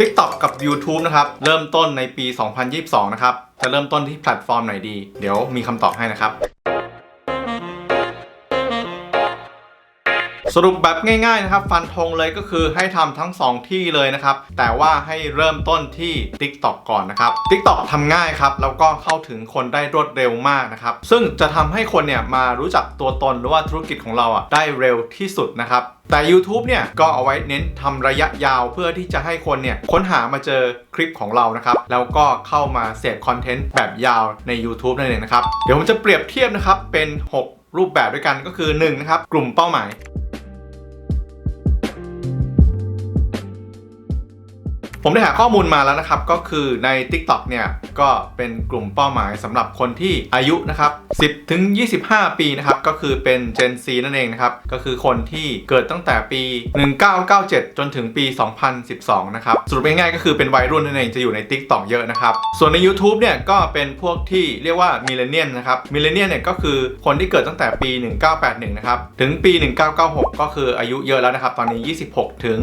TikTok กับ YouTube นะครับ เริ่มต้นในปี 2022 นะครับ จะเริ่มต้นที่แพลตฟอร์มไหนดี เดี๋ยวมีคำตอบให้นะครับ สรุปแบบง่ายๆนะครับ ฟันธงเลยก็คือให้ทำทั้ง 2 ที่เลยนะครับ แต่ว่าให้เริ่มต้นที่ TikTok ก่อนนะครับ TikTok ทำง่ายครับ แล้วก็เข้าถึงคนได้รวดเร็วมากนะครับ ซึ่งจะทำให้คนเนี่ยมารู้จักตัวตนหรือว่าธุรกิจของเราอะได้เร็วที่สุดนะครับแต่ YouTube เนี่ยก็เอาไว้เน้นทำระยะยาวเพื่อที่จะให้คนเนี่ยค้นหามาเจอคลิปของเรานะครับ แล้วก็เข้ามาเสพคอนเทนต์แบบยาวใน YouTube นั่นเองนะครับ เดี๋ยวผมจะเปรียบเทียบนะครับเป็น 6 รูปแบบด้วยกันก็คือ1นะครับกลุ่มเป้าหมาย ผมได้หาข้อมูลมาแล้วนะครับ ก็คือใน TikTok เนี่ยก็เป็นกลุ่มเป้าหมายสำหรับคนที่อายุนะครับ 10 ถึง 25 ปีนะครับ ก็คือเป็น Gen Z นั่นเองนะครับ ก็คือคนที่เกิดตั้งแต่ปี 1997 จนถึงปี 2012 นะครับ สรุปง่ายๆก็คือเป็นวัยรุ่นนั่นเองจะอยู่ใน TikTok เยอะนะครับ ส่วนใน YouTube เนี่ยก็เป็นพวกที่เรียกว่ามิเลเนียนนะครับมิเลเนียนเนี่ยก็คือคนที่เกิดตั้งแต่ปี 1981 นะครับถึงปี 1996 ก็คืออายุเยอะแล้วนะครับตอนนี้ 26 ถึง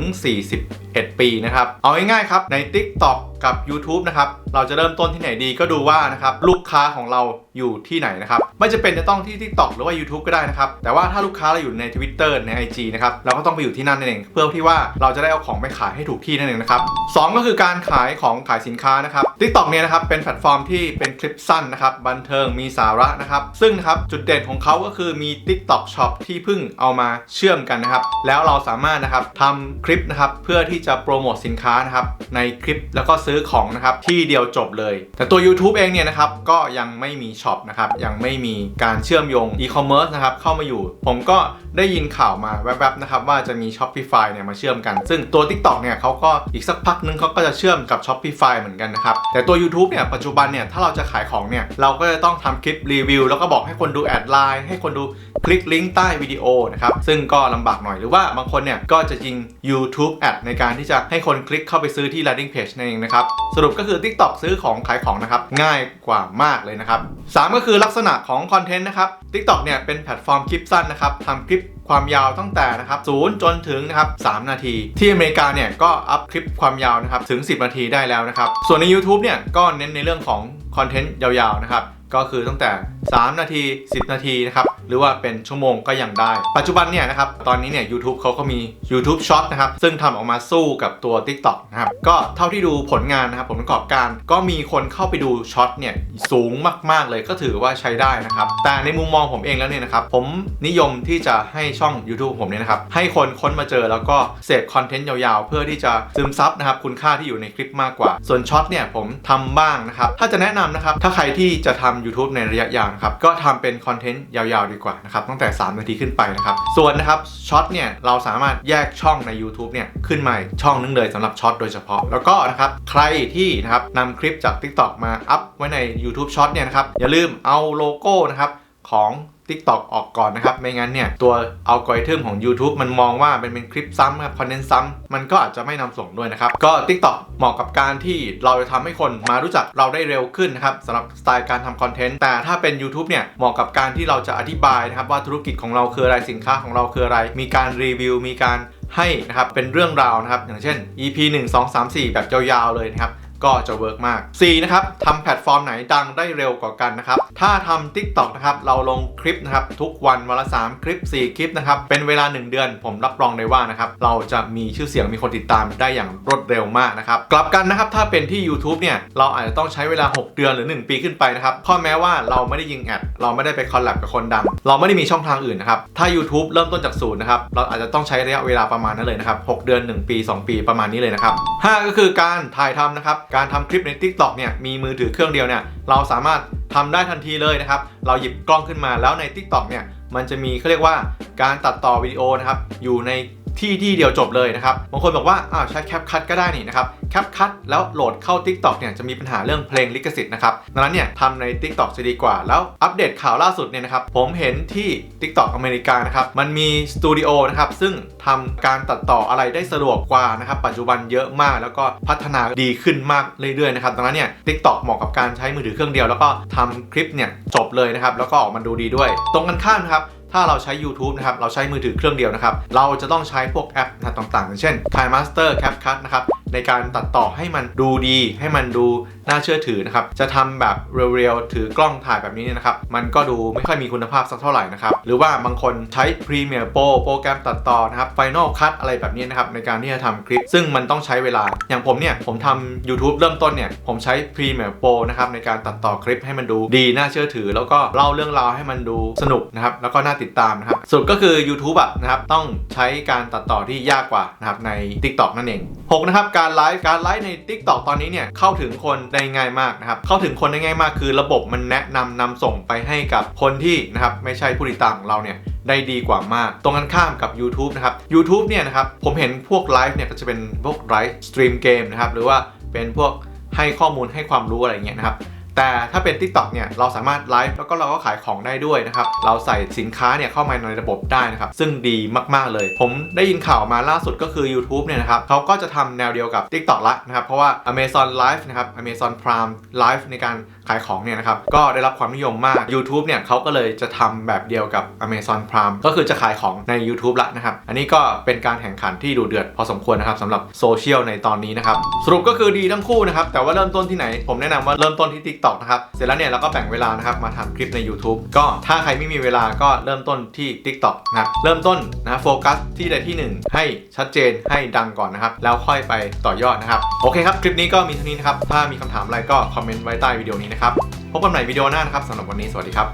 41 ปีนะครับเอาง่ายๆครับใน TikTok กับ YouTube นะครับ เราจะเริ่มต้นที่ไหนดีก็ดูว่านะครับลูกค้าของเราอยู่ที่ไหนนะครับ ไม่จะเป็นจะต้องที่ TikTok หรือว่า YouTube ก็ได้นะครับ แต่ว่าถ้าลูกค้าเราอยู่ใน Twitter ใน IG นะครับเราก็ต้องไปอยู่ที่นั่นนั่นเอง เพื่อที่ว่าเราจะได้เอาของไปขายให้ถูกที่นั่นเองนะครับสองก็คือการขายของขายสินค้านะครับ TikTok เนี่ยนะครับเป็นแพลตฟอร์มที่เป็นคลิปสั้นนะครับบันเทิงมีสาระนะครับ ซึ่งนะครับจุดเด่นของเขาก็คือมี TikTok Shop ที่เพิ่งเอามาเชื่อมกันนะครับแล้วเราสามารถนะครับทำคลิปนะครับเพื่อที่จะโปรโมทสินค้านะครับในคลิปแล้วก็ซื้อของนะครับที่เดียวจบเลย แต่ตัว YouTube เองเนี่ยนะครับก็ยังไม่มีช็อปนะครับยังไม่มีการเชื่อมโยงอีคอมเมิร์ซนะครับเข้ามาอยู่ ผมก็ ได้ยินข่าวมาแวบๆนะครับว่าจะมี Shopify เนี่ยมาเชื่อมกัน ซึ่งตัว TikTok เนี่ยเขาก็อีกสักพักนึงเขาก็จะเชื่อมกับ Shopify เหมือนกันนะครับ แต่ตัว YouTube เนี่ยปัจจุบันเนี่ยถ้าเราจะขายของเนี่ยเราก็จะต้องทำคลิปรีวิว แล้วก็บอกให้คนดูแอดไลน์ให้คนดูคลิกลิงก์ใต้วิดีโอนะครับซึ่งก็ลำบากหน่อยหรือว่าบางคนเนี่ยก็จะยิง YouTube Ad ในการที่จะให้คนคลิกเข้าไปซื้อที่ landing page นั่นเองนะครับสรุปก็คือ TikTok ซื้อของขายของนะครับง่ายกว่ามากเลยนะครับ3ก็คือลักษณะของคอนเทนต์นะครับ TikTok เนี่ยเป็นแพลตฟอร์มคลิปสั้นนะครับทำคลิป ความยาวตั้งแต่นะครับ0จนถึงนะครับ3นาที ที่อเมริกาเนี่ยก็อัพคลิปความยาวนะครับถึง 10 นาทีได้แล้วนะครับส่วนใน YouTube เนี่ยก็เน้นในเรื่องของคอนเทนต์ยาวๆนะครับก็คือตั้งแต่ 3 นาที 10 นาทีนะครับ หรือว่าเป็นชั่วโมงก็ยังได้ ปัจจุบันเนี่ยนะครับ ตอนนี้เนี่ย YouTube เขาก็มี YouTube Short นะครับ ซึ่งทำออกมาสู้กับตัว TikTok นะครับ ก็เท่าที่ดูผลงานนะครับผลประกอบการก็มีคนเข้าไปดูช็อตเนี่ยสูงมากๆเลยก็ถือว่าใช้ได้นะครับ แต่ในมุมมองผมเองแล้วเนี่ยนะครับผมนิยมที่จะให้ช่อง YouTube ผมเนี่ยนะครับ ให้คนค้นมาเจอแล้วก็เสพคอนเทนต์ยาวๆ เพื่อที่จะซึมซับนะครับคุณค่าที่อยู่ในคลิปมากกว่า ส่วนช็อตเนี่ยผมทำบ้างนะครับถ้าจะแนะนำนะครับถ้าใครที่จะทำ YouTube ในระยะยาวนะครับก็ทำเป็นคอนเทนต์ยาวๆดีกว่านะครับตั้งแต่ 3 นาทีขึ้นไปนะครับส่วนนะครับช็อตเนี่ยเราสามารถแยกช่องใน YouTube เนี่ยขึ้นมาช่องนึงเลยสำหรับช็อตโดยเฉพาะ แล้วก็นะครับใครที่นะครับนำคลิปจาก TikTok มาอัพไว้ใน YouTube Short เนี่ยนะครับอย่าลืมเอาโลโก้นะครับของ TikTok ออกก่อนนะครับ ไม่งั้นเนี่ย ตัวอัลกอริทึมของ YouTube มันมองว่าเป็นเป็นคลิปซ้ำครับคอนเทนต์ซ้ำมันก็อาจจะไม่นำส่งด้วยนะครับ ก็ TikTok เหมาะกับการที่เราจะทำให้คนมารู้จักเราได้เร็วขึ้นนะครับสำหรับสไตล์การทำคอนเทนต์แต่ถ้าเป็น YouTube เนี่ยเหมาะกับการที่เราจะอธิบายนะครับว่าธุรกิจของเราคืออะไรสินค้าของเราคืออะไร มีการรีวิว มีการให้นะครับเป็นเรื่องราวนะครับอย่างเช่น EP 1 2 3 4 แบบยาวๆเลยนะครับ ก็จะเวิร์กมาก 4 นะครับทำแพลตฟอร์มไหนดังได้เร็วกว่ากันนะครับ ถ้าทำ TikTok นะครับเราลงคลิปนะครับทุกวันวันละ 3 คลิป 4 คลิปนะครับเป็นเวลา 1 เดือน ผมรับรองได้ว่านะครับเราจะมีชื่อเสียงมีคนติดตามได้อย่างรวดเร็วมากนะครับกลับกันนะครับถ้าเป็นที่ YouTube เนี่ยเราอาจจะต้องใช้เวลา 6 เดือนหรือ 1 ปีขึ้นไปนะครับข้อแม้ว่าเราไม่ได้ยิงแอดเราไม่ได้ไปคอลแลบกับคนดัง เราไม่ได้มีช่องทางอื่นนะครับถ้า YouTube เริ่มต้นจากศูนย์นะครับเราอาจจะต้องใช้ระยะเวลาประมาณนั้นเลยนะครับ6เดือน 1 ปี 2 ปีประมาณนี้เลยนะครับ5ก็คือการถ่ายทำนะครับการทำคลิปใน TikTok เนี่ยมีมือถือเครื่องเดียวเนี่ยเราสามารถทำได้ทันทีเลยนะครับ เราหยิบกล้องขึ้นมาแล้วใน TikTok เนี่ยมันจะมีเขาเรียกว่าการตัดต่อวิดีโอนะครับอยู่ใน ที่ที่เดียวจบเลยนะครับบางคนบอกว่าอ้าวใช้แคปคัตก็ได้นี่นะครับแคปคัตแล้วโหลดเข้า TikTok เนี่ยจะมีปัญหาเรื่องเพลงลิขสิทธิ์นะครับดังนั้นเนี่ยทำใน TikTok จะดีกว่า แล้วอัปเดตข่าวล่าสุดเนี่ยนะครับผมเห็นที่ TikTok อเมริกานะครับมันมีสตูดิโอนะครับซึ่งทำการตัดต่ออะไรได้สะดวกกว่านะครับปัจจุบันเยอะมากแล้วก็พัฒนาดีขึ้นมากเรื่อยๆนะครับดังนั้นเนี่ย TikTok เหมาะกับการใช้มือถือเครื่องเดียว แล้วก็ทำคลิปเนี่ยจบเลยนะครับแล้วก็ออกมาดูดีด้วย ตรงกันข้ามครับ ถ้าเราใช้ YouTube นะครับ เราใช้มือถือเครื่องเดียวนะครับ เราจะต้องใช้พวกแอปต่างๆอย่างเช่น KineMaster CapCut นะครับในการตัดต่อให้มันดูดี ให้มันดู น่าเชื่อถือนะครับจะทำแบบเรียวๆถือกล้องถ่ายแบบนี้เนี่ยนะครับมันก็ดูไม่ค่อยมีคุณภาพสักเท่าไหร่นะครับหรือว่าบางคนใช้ Premiere Pro โปรแกรมตัดต่อนะครับ Final Cut อะไรแบบนี้นะครับในการที่จะทำคลิป ซึ่งมันต้องใช้เวลา อย่างผมเนี่ยผมทำ YouTube เริ่มต้นเนี่ยผมใช้ Premiere Pro นะครับในการตัดต่อคลิปให้มันดูดีน่าเชื่อถือ แล้วก็เล่าเรื่องราวให้มันดูสนุกนะครับแล้วก็น่าติดตามนะครับสุดก็คือ YouTube อะนะครับต้องใช้การตัดต่อที่ยากกว่านะครับใน TikTok นั่นเอง6นะครับการไลฟ์การไลฟ์ใน TikTok ตอนนี้เนี่ยเข้าถึงคนได้ง่ายมากนะครับเข้าถึงคนได้ง่ายมากคือระบบมันแนะนำนำส่งไปให้กับคนที่นะครับไม่ใช่ผู้ติดตามของเราเนี่ยได้ดีกว่ามาก ตรงกันข้ามกับ YouTube นะครับ u t u b e เนี่ยนะครับผมเห็นพวกไลฟ์เนี่ยก็จะเป็นพวกไลฟ์สตรีมเกมนะครับหรือว่าเป็นพวกให้ข้อมูลให้ความรู้อะไรเงี้ยนะครับ แต่ถ้าเป็น TikTok เนี่ยเราสามารถไลฟ์แล้วก็เราก็ขายของได้ด้วยนะครับ เราใส่สินค้าเนี่ยเข้ามาในระบบได้นะครับ ซึ่งดีมากๆเลย ผมได้ยินข่าวมาล่าสุดก็คือ YouTube เนี่ยนะครับเขาก็จะทำแนวเดียวกับ TikTok ละนะครับ เพราะว่า Amazon Live นะครับ Amazon Prime Live ในการขายของเนี่ยนะครับ ก็ได้รับความนิยมมาก YouTube เนี่ยเขาก็เลยจะทำแบบเดียวกับ Amazon Prime ก็คือจะขายของใน YouTube ละนะครับ อันนี้ก็เป็นการแข่งขันที่ดูเดือดพอสมควรนะครับสำหรับโซเชียลในตอนนี้นะครับ สรุปก็คือดีทั้งคู่นะครับ แต่ว่าเริ่มต้นที่ไหน ผมแนะนำว่าเริ่มต้นที่ TikTok นะครับ เสร็จแล้วเนี่ยเราก็แบ่งเวลานะครับมาทำคลิปใน YouTube ก็ถ้าใครไม่มีเวลาก็เริ่มต้นที่ TikTok นะครับเริ่มต้นนะโฟกัสที่ใดที่หนึ่งให้ชัดเจนให้ดังก่อนนะครับ แล้วค่อยไปต่อยอดนะครับโอเคครับคลิปนี้ก็มีเท่านี้นะครับถ้ามีคำถามอะไรก็คอมเมนต์ไว้ใต้วิดีโอนี้นะครับ พบกันใหม่วิดีโอหน้านะครับสำหรับวันนี้สวัสดีครับ